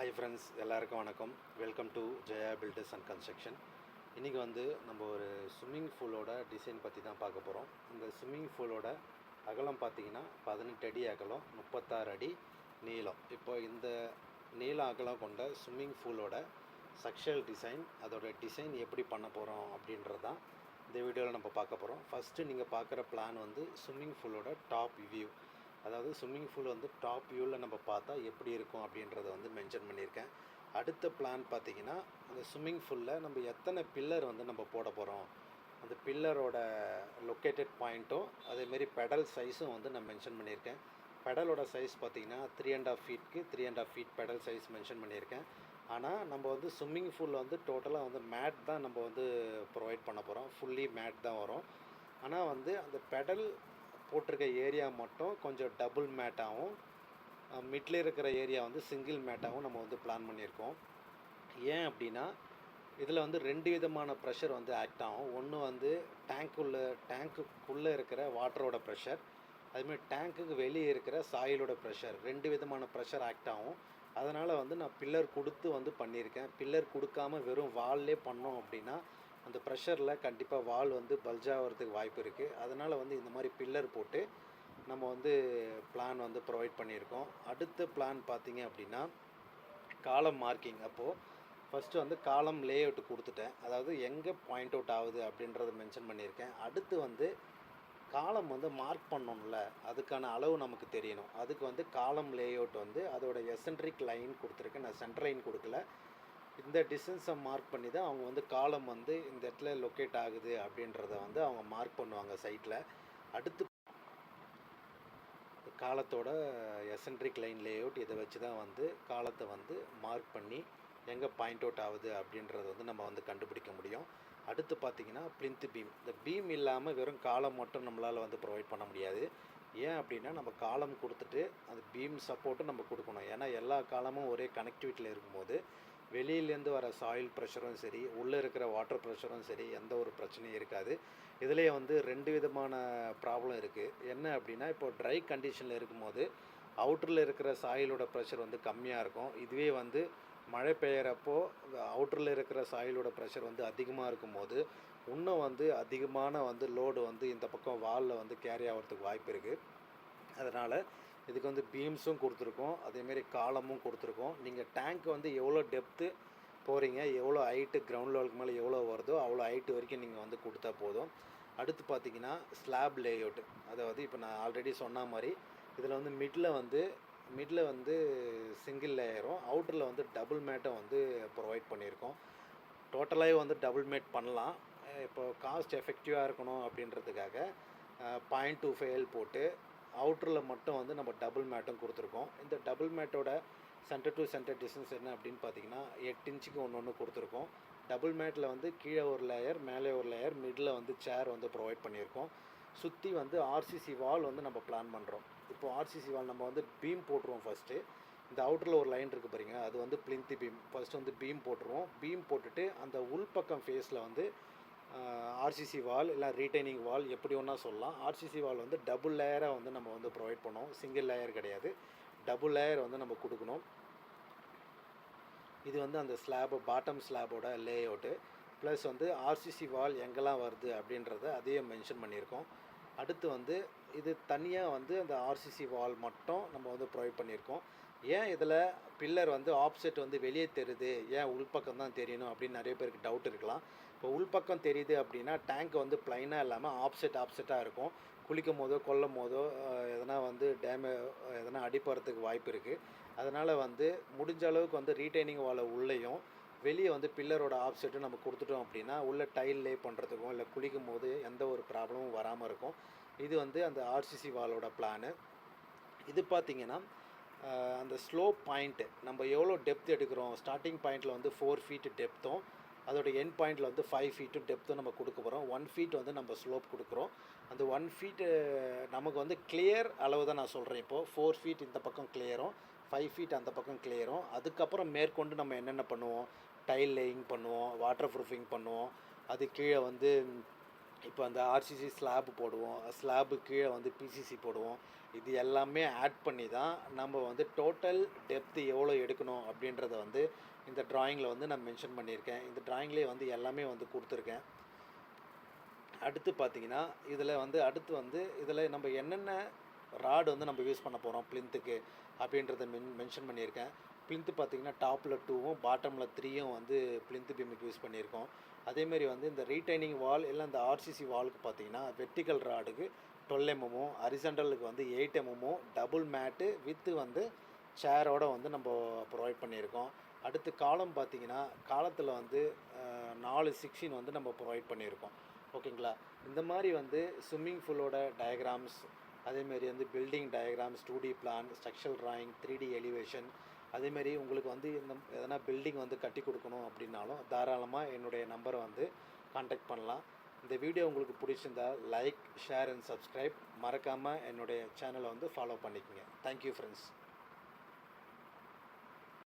Hi friends எல்லாருக்கும் வணக்கம். Welcome to Jaya builders and construction இன்றைக்கி வந்து நம்ம ஒரு ஸ்விம்மிங் பூலோட டிசைன் பற்றி தான் பார்க்க போகிறோம் இந்த ஸ்விம்மிங் பூலோட அகலம் பார்த்தீங்கன்னா பதினெட்டு அடி அகலம் முப்பத்தாறு அடி நீளம். இப்போ இந்த நீள அகலம் கொண்ட ஸ்விம்மிங் பூலோட சக்ஷல் டிசைன் அதோட டிசைன் எப்படி பண்ண போகிறோம் அப்படின்றது தான் இந்த வீடியோவில் நம்ம பார்க்க போகிறோம் ஃபஸ்ட்டு நீங்கள் பார்க்குற பிளான் வந்து ஸ்விம்மிங் பூலோட டாப் வியூ அதாவது ஸ்விம்மிங் பூல் வந்து டாப் வியூவில் நம்ம பார்த்தா எப்படி இருக்கும் அப்படின்றத வந்து மென்ஷன் பண்ணியிருக்கேன். அடுத்த பிளான் பார்த்தீங்கன்னா அந்த ஸ்விம்மிங் பூலில் நம்ம எத்தனை பில்லர் வந்து நம்ம போட போகிறோம் அந்த பில்லரோட லொக்கேட்டட் பாயிண்ட்டும் அதேமாரி பெடல் சைஸும் வந்து நான் மென்ஷன் பண்ணியிருக்கேன். பெடலோட சைஸ் பார்த்தீங்கன்னா three and half ஃபீட்க்கு three and half feet pedal size mention பண்ணியிருக்கேன். ஆனால் நம்ம வந்து ஸ்விம்மிங் பூலில் வந்து டோட்டலாக வந்து மேட் தான் நம்ம வந்து ப்ரொவைட் பண்ண போகிறோம் ஃபுல்லி மேட் தான் வரும். ஆனால் வந்து அந்த பெடல் போட்டிருக்க ஏரியா மட்டும் கொஞ்சம் டபுள் மேட்டாகவும் மிட்ல இருக்கிற ஏரியா வந்து சிங்கிள் மேட்டாகவும் நம்ம வந்து பிளான் பண்ணியிருக்கோம். ஏன் அப்படின்னா இதில் வந்து ரெண்டு விதமான ப்ரெஷர் வந்து ஆக்ட் ஆகும். ஒன்று வந்து டேங்க்குள்ளே டேங்க்குள்ளே இருக்கிற வாட்டரோட ப்ரெஷர் அதுமாதிரி டேங்க்குக்கு வெளியே இருக்கிற சாயிலோட ப்ரெஷர் ரெண்டு விதமான ப்ரெஷர் ஆக்ட் ஆகும். அதனால் வந்து நான் பில்லர் கொடுத்து வந்து பண்ணியிருக்கேன். பில்லர் கொடுக்காம வெறும் வால்லே பண்ணோம் அப்படின்னா அந்த ப்ரெஷரில் கண்டிப்பாக வால் வந்து பல்ஜாகிறதுக்கு வாய்ப்பு இருக்குது அதனால் வந்து இந்த மாதிரி பில்லர் போட்டு நம்ம வந்து பிளான் வந்து ப்ரொவைட் பண்ணியிருக்கோம். அடுத்த பிளான் பார்த்தீங்க அப்படின்னா காலம் மார்க்கிங் அப்போது ஃபஸ்ட்டு வந்து காலம் லே அவுட் கொடுத்துட்டேன். அதாவது எங்கே பாயிண்ட் அவுட் ஆகுது அப்படின்றத மென்ஷன் பண்ணியிருக்கேன். அடுத்து வந்து காலம் வந்து மார்க் பண்ணணும்ல அதுக்கான அளவு நமக்கு தெரியணும். அதுக்கு வந்து காலம் லே அவுட் வந்து அதோடய எசன்ட்ரிக் லைன் கொடுத்துருக்கேன். நான் சென்டர் லைன் கொடுக்கல. இந்த டிஸ்டன்ஸை மார்க் பண்ணி தான் அவங்க வந்து காலம் வந்து இந்த இடத்துல லொக்கேட் ஆகுது அப்படின்றத வந்து அவங்க மார்க் பண்ணுவாங்க சைட்டில் அடுத்து காலத்தோட எசன்ட்ரிக் லைன் லேஅவுட் இதை வச்சு தான் வந்து காலத்தை வந்து மார்க் பண்ணி எங்கே பாயிண்ட் அவுட் ஆகுது அப்படின்றத வந்து நம்ம வந்து கண்டுபிடிக்க முடியும். அடுத்து பார்த்தீங்கன்னா பிளிந்த் பீம் இந்த பீம் இல்லாமல் வெறும் காலம் மட்டும் நம்மளால் வந்து ப்ரொவைட் பண்ண முடியாது. ஏன் அப்படின்னா நம்ம காலம் கொடுத்துட்டு அந்த பீம் சப்போர்ட்டும் நம்ம கொடுக்கணும். ஏன்னா எல்லா காலமும் ஒரே கனெக்டிவிட்டியில் இருக்கும்போது வெளியிலேருந்து வர சாயில் ப்ரெஷரும் சரி உள்ளே இருக்கிற வாட்டர் ப்ரெஷரும் சரி எந்த ஒரு பிரச்சனையும் இருக்காது. இதுலேயே வந்து ரெண்டு விதமான ப்ராப்ளம் இருக்குது என்ன அப்படின்னா இப்போ ட்ரை கண்டிஷனில் இருக்கும்போது அவுட்டரில் இருக்கிற சாயிலோட ப்ரெஷர் வந்து கம்மியாக இருக்கும். இதுவே வந்து மழை பெய்யறப்போ அவுட்டரில் இருக்கிற சாயிலோட ப்ரெஷர் வந்து அதிகமாக இருக்கும்போது இன்னும் வந்து அதிகமான வந்து லோடு வந்து இந்த பக்கம் வாலில் வந்து கேரி ஆகிறதுக்கு வாய்ப்பு இருக்குது அதனால் இதுக்கு வந்து பீம்ஸும் கொடுத்துருக்கோம். அதேமாரி காலமும் கொடுத்துருக்கோம். நீங்கள் டேங்க் வந்து எவ்வளோ டெப்த்து போகிறீங்க எவ்வளோ ஹைட்டு கிரவுண்ட் லெவலுக்கு மேலே எவ்வளோ வருதோ அவ்வளோ ஹைட்டு வரைக்கும் நீங்கள் வந்து கொடுத்தா போதும். அடுத்து பார்த்தீங்கன்னா ஸ்லாப் லேஅவுட் அதாவது இப்போ நான் ஆல்ரெடி சொன்ன மாதிரி இதில் வந்து மிடில் வந்து மிடில் வந்து சிங்கிள் லேயரும் அவுட்டரில் வந்து டபுள் மேட்டும் வந்து ப்ரொவைட் பண்ணியிருக்கோம். டோட்டலாகவே வந்து டபுள் மேட் பண்ணலாம். இப்போ காஸ்ட் எஃபெக்டிவாக இருக்கணும் அப்படின்றதுக்காக பாயிண்ட் டூ ஃபைவ் போட்டு அவுட்டரில் மட்டும் வந்து நம்ம டபுள் மேட்டும் கொடுத்துருக்கோம். இந்த டபுள் மேட்டோட சென்டர் டு சென்டர் டிஸ்டன்ஸ் என்ன அப்படின்னு பார்த்தீங்கன்னா எட்டு இன்ச்சுக்கு ஒன்று ஒன்று கொடுத்துருக்கோம். டபுள் மேட்டில் வந்து கீழே ஒரு லேயர் மேலே ஒரு லேயர் மிடில் வந்து சேர் வந்து ப்ரொவைட் பண்ணியிருக்கோம். சுற்றி வந்து ஆர்சிசி வால் வந்து நம்ம பிளான் பண்ணுறோம் இப்போ ஆர்சிசி வால் நம்ம வந்து பீம் போட்டுருவோம் ஃபஸ்ட்டு இந்த அவுட்டரில் ஒரு லைன் இருக்குது பாருங்க. அது வந்து பிளிந்தி பீம் ஃபஸ்ட்டு வந்து பீம் போட்டுருவோம். பீம் போட்டுட்டு அந்த உள்பக்கம் ஃபேஸில் வந்து ஆர்சிசி வால் இல்லை ரீட்டைனிங் வால் எப்படி ஒன்றா சொல்லலாம். ஆர்சிசி வால் வந்து டபுள் லேயராக வந்து நம்ம வந்து ப்ரொவைட் பண்ணோம் சிங்கிள் லேயர் கிடையாது. டபுள் லேயர் வந்து நம்ம கொடுக்கணும். இது வந்து அந்த ஸ்லாபு பாட்டம் ஸ்லாபோட லே அவுட்டு ப்ளஸ் வந்து ஆர்சிசி வால் எங்கெல்லாம் வருது அப்படின்றத அதையும் மென்ஷன் பண்ணியிருக்கோம். அடுத்து வந்து இது தனியாக வந்து அந்த ஆர்சிசி வால் மட்டும் நம்ம வந்து ப்ரொவைட் பண்ணியிருக்கோம். ஏன் இதில் பில்லர் வந்து ஆப்செட் வந்து வெளியே தெரியுது? ஏன் உள்பக்கம் தான் தெரியணும் அப்படின்னு நிறைய பேருக்கு டவுட் இருக்கலாம். இப்போ உள்பக்கம் தெரியுது அப்படின்னா டேங்க் வந்து ப்ளைனாக இல்லாமல் ஆப்செட் ஆப்செட்டாக இருக்கும். குளிக்கும் போதோ கொல்லும் போதோ எதனா வந்து டேமே எதனா அடிப்படுறதுக்கு வாய்ப்பு இருக்குது அதனால் வந்து முடிஞ்ச அளவுக்கு வந்து ரீட்டைனிங் வாலை உள்ளேயும் வெளியே வந்து பில்லரோட ஆப்செட்டும் நம்ம கொடுத்துட்டோம் அப்படின்னா உள்ளே டைல் லே பண்ணுறதுக்கும் இல்லை குளிக்கும் போது எந்த ஒரு ப்ராப்ளமும் வராமல் இருக்கும். இது வந்து அந்த ஆர்சிசி வாலோட பிளானு இது பார்த்திங்கன்னா அந்த ஸ்லோ பாயிண்ட்டு நம்ம எவ்வளோ டெப்த் எடுக்கிறோம்? ஸ்டார்டிங் பாயிண்ட்டில் வந்து ஃபோர் ஃபீட்டு டெப்த்தும் அதோடய என் பாயிண்டில் வந்து ஃபைவ் ஃபீட்டு டெப்த்தும் நம்ம கொடுக்க போகிறோம் ஒன் ஃபீட் வந்து நம்ம ஸ்லோப் கொடுக்குறோம். அந்த ஒன் ஃபீட்டு நமக்கு வந்து கிளியர் அளவு தான் நான் சொல்கிறேன் இப்போது ஃபோர் ஃபீட் இந்த பக்கம் கிளியரும் ஃபைவ் ஃபீட் அந்த பக்கம் கிளியரும் அதுக்கப்புறம் மேற்கொண்டு நம்ம என்னென்ன பண்ணுவோம்? டைல் லேயிங் பண்ணுவோம் வாட்டர் ப்ரூஃபிங் பண்ணுவோம். அது கீழே வந்து இப்போ அந்த ஆர்சிசி ஸ்லாப் போடுவோம். ஸ்லாபு கீழே வந்து பிசிசி போடுவோம். இது எல்லாமே ஆட் பண்ணி தான் நம்ம வந்து டோட்டல் டெப்த்து எவ்வளோ எடுக்கணும் அப்படின்றத வந்து இந்த ட்ராயிங்கில் வந்து நான் மென்ஷன் பண்ணியிருக்கேன். இந்த ட்ராயிங்லேயே வந்து எல்லாமே வந்து கொடுத்துருக்கேன். அடுத்து பார்த்தீங்கன்னா இதில் வந்து அடுத்து வந்து இதில் நம்ம என்னென்ன ராடு வந்து நம்ம யூஸ் பண்ண போகிறோம் பிளின்த்துக்கு அப்படின்றத மென் மென்ஷன் பண்ணியிருக்கேன். பிளின்த்து பார்த்தீங்கன்னா டாப்பில் டூவும் பாட்டமில் த்ரீயும் வந்து பிளின்த்து பீமுக்கு யூஸ் பண்ணியிருக்கோம். அதேமாரி வந்து இந்த ரீடைனிங் வால் இல்லை இந்த ஆர்சிசி வாலுக்கு பார்த்தீங்கன்னா வெர்டிக்கல் ராடுக்கு டுவெல் எம்எம்மும் அரிசண்டலுக்கு வந்து எயிட் எம்எம்மும் டபுள் மேட்டு வித்து வந்து சேரோடு வந்து நம்ம ப்ரொவைட் பண்ணியிருக்கோம். அடுத்து காலம் பார்த்தீங்கன்னா காலத்தில் வந்து நாலு சிக்ஸின் வந்து நம்ம ப்ரொவைட் பண்ணியிருக்கோம். ஓகேங்களா? இந்த மாதிரி வந்து ஸ்விம்மிங் ஃபூலோட டயக்ராம்ஸ் அதேமாரி வந்து building diagrams two D plan structural drawing three D elevation அதேமாரி உங்களுக்கு வந்து இந்த எதனா பில்டிங் வந்து கட்டி கொடுக்கணும் அப்படின்னாலும் தாராளமாக என்னுடைய நம்பரை வந்து காண்டாக்ட் பண்ணலாம். இந்த வீடியோ உங்களுக்கு பிடிச்சிருந்தா லைக் ஷேர் அண்ட் சப்ஸ்கிரைப் மறக்காமல் என்னுடைய சேனலை வந்து ஃபாலோ பண்ணிக்கோங்க. Thank you friends